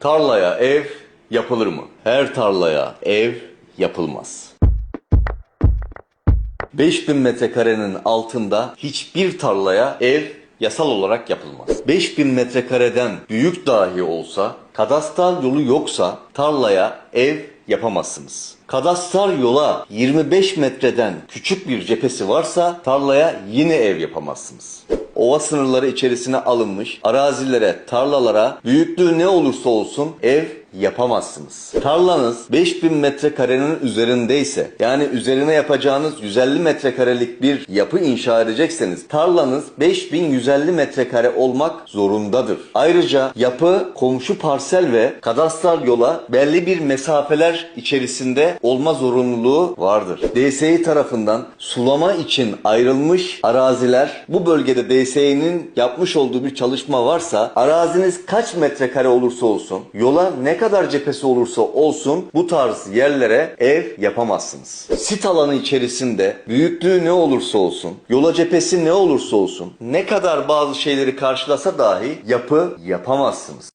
Tarlaya ev yapılır mı? Her tarlaya ev yapılmaz. 5000 metrekarenin altında hiçbir tarlaya ev yasal olarak yapılmaz. 5000 metrekareden büyük dahi olsa, kadastral yolu yoksa tarlaya ev yapamazsınız. Kadastral yola 25 metreden küçük bir cephesi varsa tarlaya yine ev yapamazsınız. Ova sınırları içerisine alınmış arazilere, tarlalara büyüklüğü ne olursa olsun ev yapamazsınız. Tarlanız 5000 metrekarenin üzerindeyse yani üzerine yapacağınız 150 metrekarelik bir yapı inşa edecekseniz tarlanız 5150 metrekare olmak zorundadır. Ayrıca yapı komşu parsel ve kadastral yola belli bir mesafeler içerisinde olma zorunluluğu vardır. DSİ tarafından sulama için ayrılmış araziler bu bölgede DSİ'nin yapmış olduğu bir çalışma varsa araziniz kaç metrekare olursa olsun yola ne kadar cephesi olursa olsun bu tarz yerlere ev yapamazsınız. Sit alanı içerisinde büyüklüğü ne olursa olsun, yola cephesi ne olursa olsun, ne kadar bazı şeyleri karşılasa dahi yapı yapamazsınız.